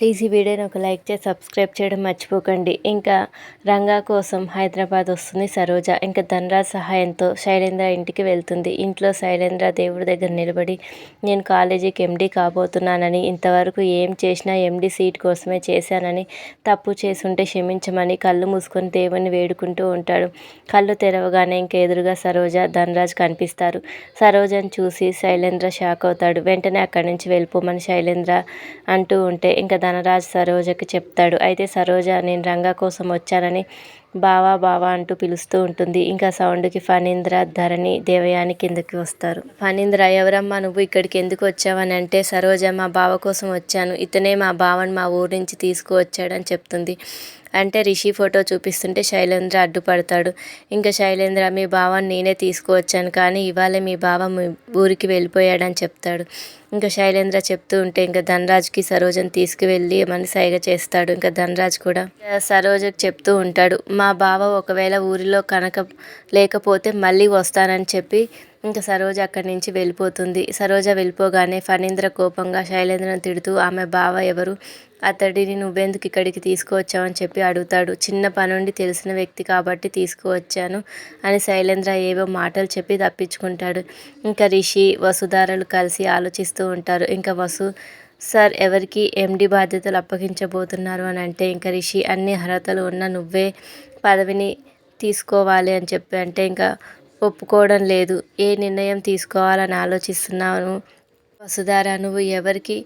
Please ఈ వీడియోని ఒక లైక్ చేసి సబ్స్క్రైబ్ చేయడం మర్చిపోకండి. ఇంకా రంగా కోసం హైదరాబాద్ వస్తుంది సరోజ. ఇంకా ధనరాజ్ సహాయంతో శైలేంద్ర ఇంటికి వెళ్తుంది. ఇంట్లో శైలేంద్ర దేవుడి దగ్గర నిలబడి నేను కాలేజీకి ఎండీ కాబోతున్నానని ఇంతవరకు ఏం చేసినా ఎండీ సీట్ కోసమే చేశానని తప్పు చేసుంటే క్షమించమని కళ్ళు మూసుకొని దేవుణ్ణి వేడుకుంటూ ఉంటాడు. కళ్ళు తెరవగానే ఇంక ఎదురుగా సరోజ ధనరాజ్ కనిపిస్తారు. సరోజను చూసి శైలేంద్ర షాక్ అవుతాడు. వెంటనే అక్కడి నుంచి వెళ్ళిపోమని శైలేంద్ర అంటూ ఉంటే ఇంకా ధనరాజ్ సరోజకి చెప్తాడు. అయితే సరోజ నేను రంగా కోసం వచ్చానని బావా బావా అంటూ పిలుస్తూ ఉంటుంది. ఇంకా సౌండ్కి ఫణీంద్ర ధరణి దేవయాని కిందకి వస్తారు. ఫణీంద్ర ఎవరమ్మా నువ్వు ఇక్కడికి ఎందుకు వచ్చావని అంటే సరోజ మా బావ కోసం వచ్చాను. ఇతనే మా బావని మా ఊరి నుంచి తీసుకువచ్చాడని చెప్తుంది. అంటే రిషి ఫోటో చూపిస్తుంటే శైలేంద్ర అడ్డుపడతాడు. ఇంకా శైలేంద్ర మీ బావని నేనే తీసుకువచ్చాను కానీ ఇవాళ మీ బావ మీ ఊరికి వెళ్ళిపోయాడని చెప్తాడు. ఇంకా శైలేంద్ర చెప్తూ ఉంటే ఇంకా ధనరాజ్కి సరోజని తీసుకువెళ్ళి మన సైగ చేస్తాడు. ఇంకా ధనరాజ్ కూడా సరోజకు చెప్తూ ఉంటాడు మా బావ ఒకవేళ ఊరిలో కనుక లేకపోతే మళ్ళీ వస్తానని చెప్పి ఇంకా సరోజ అక్కడి నుంచి వెళ్ళిపోతుంది. సరోజ వెళ్ళిపోగానే ఫణీంద్ర కోపంగా శైలేంద్రను తిడుతూ ఆమె బావ ఎవరు? అతడిని నువ్వెందుకు ఇక్కడికి తీసుకువచ్చావని చెప్పి అడుగుతాడు. చిన్న పనుండి తెలిసిన వ్యక్తి కాబట్టి తీసుకువచ్చాను అని శైలేంద్ర ఏవో మాటలు చెప్పి తప్పించుకుంటాడు. ఇంకా రిషి వసుధారలు కలిసి ఆలోచిస్తూ ఉంటారు. ఇంకా వసు సార్ ఎవరికి ఎండి బాధ్యతలు అప్పగించబోతున్నారు? అని అంటే ఇంకా రిషి అన్ని అర్హతలు ఉన్న నువ్వే పదవిని తీసుకోవాలి అని చెప్పి అంటే ఇంకా ఒప్పుకోవడం లేదు. ఏ నిర్ణయం తీసుకోవాలని ఆలోచిస్తున్నాను? వసుధార నువ్వు ఎవరికి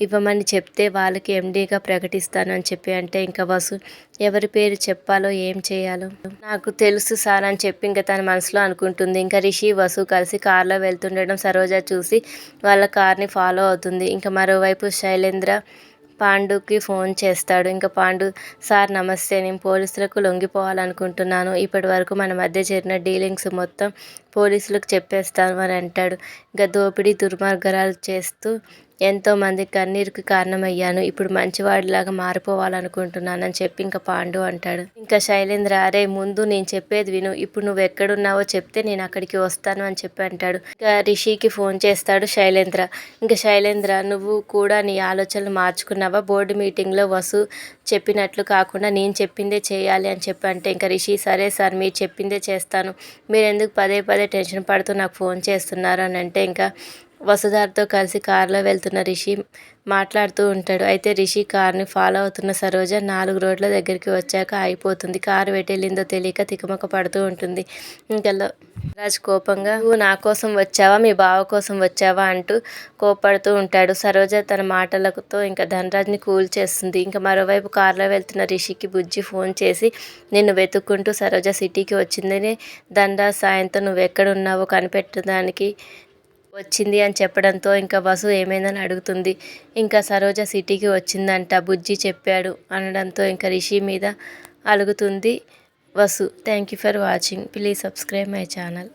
ఇవ్వమని చెప్తే వాళ్ళకి ఎండీగా ప్రకటిస్తాను అని చెప్పి అంటే ఇంకా వసు ఎవరి పేరు చెప్పాలో ఏం చేయాలో? నాకు తెలుసు సార్ అని చెప్పి ఇంకా తన మనసులో అనుకుంటుంది. ఇంకా రిషి వసు కలిసి కార్లో వెళ్తుండడం సరోజ చూసి వాళ్ళ కార్ని ఫాలో అవుతుంది. ఇంకా మరోవైపు శైలేంద్ర పాండుకి ఫోన్ చేస్తాడు. ఇంకా పాండు సార్ నమస్తే నేను పోలీసులకు లొంగిపోవాలనుకుంటున్నాను. ఇప్పటి వరకు మన మధ్య జరిగిన డీలింగ్స్ మొత్తం పోలీసులకు చెప్పేస్తాను అని అంటాడు. ఇంకా దోపిడీ దుర్మార్గరాలు చేస్తూ ఎంతోమంది కన్నీరుకి కారణమయ్యాను. ఇప్పుడు మంచివాడిలాగా మారిపోవాలనుకుంటున్నానని చెప్పి ఇంకా పాండు అంటాడు. ఇంకా శైలేంద్ర అరే ముందు నేను చెప్పేది విను. ఇప్పుడు నువ్వు ఎక్కడున్నావో చెప్తే నేను అక్కడికి వస్తాను అని చెప్పి అంటాడు. ఇంకా రిషికి ఫోన్ చేస్తాడు శైలేంద్ర. ఇంకా శైలేంద్ర నువ్వు కూడా నీ ఆలోచనలు మార్చుకున్నావా? బోర్డు మీటింగ్లో వసు చెప్పినట్లు కాకుండా నేను చెప్పిందే చేయాలి అని చెప్పి అంటే ఇంకా రిషి సరే సార్ మీరు చెప్పిందే చేస్తాను. మీరు ఎందుకు పదే పదే టెన్షన్ పడుతూ నాకు ఫోన్ చేస్తున్నారు అని అంటే ఇంకా వసుదార్తో కలిసి కారులో వెళ్తున్న రిషి మాట్లాడుతూ ఉంటాడు. అయితే రిషి కార్ని ఫాలో అవుతున్న సరోజ నాలుగు రోడ్ల దగ్గరికి వచ్చాక అయిపోతుంది కారు వెటెళ్ళిందో తెలియక తికమక పడుతూ ఉంటుంది. ఇంకల్లో రాజ్ కోపంగా నువ్వు నా కోసం వచ్చావా? మీ బావ కోసం వచ్చావా? అంటూ కోపడుతూ ఉంటాడు. సరోజ తన మాటలతో ఇంకా ధనరాజ్ని కూల్ చేస్తుంది. ఇంకా మరోవైపు కారులో వెళ్తున్న రిషికి బుజ్జి ఫోన్ చేసి నిన్ను వెతుక్కుంటూ సరోజ సిటీకి వచ్చిందని ధనరాజ్ సాయంతో నువ్వు ఎక్కడున్నావో కనిపెట్టడానికి వచ్చింది అని చెప్పడంతో ఇంకా వసు ఏమైందని అడుగుతుంది. ఇంకా సరోజ సిటీకి వచ్చిందంట బుజ్జి చెప్పాడు అనడంతో ఇంకా రిషి మీద అలుగుతుంది Vasu thank you for watching please subscribe my channel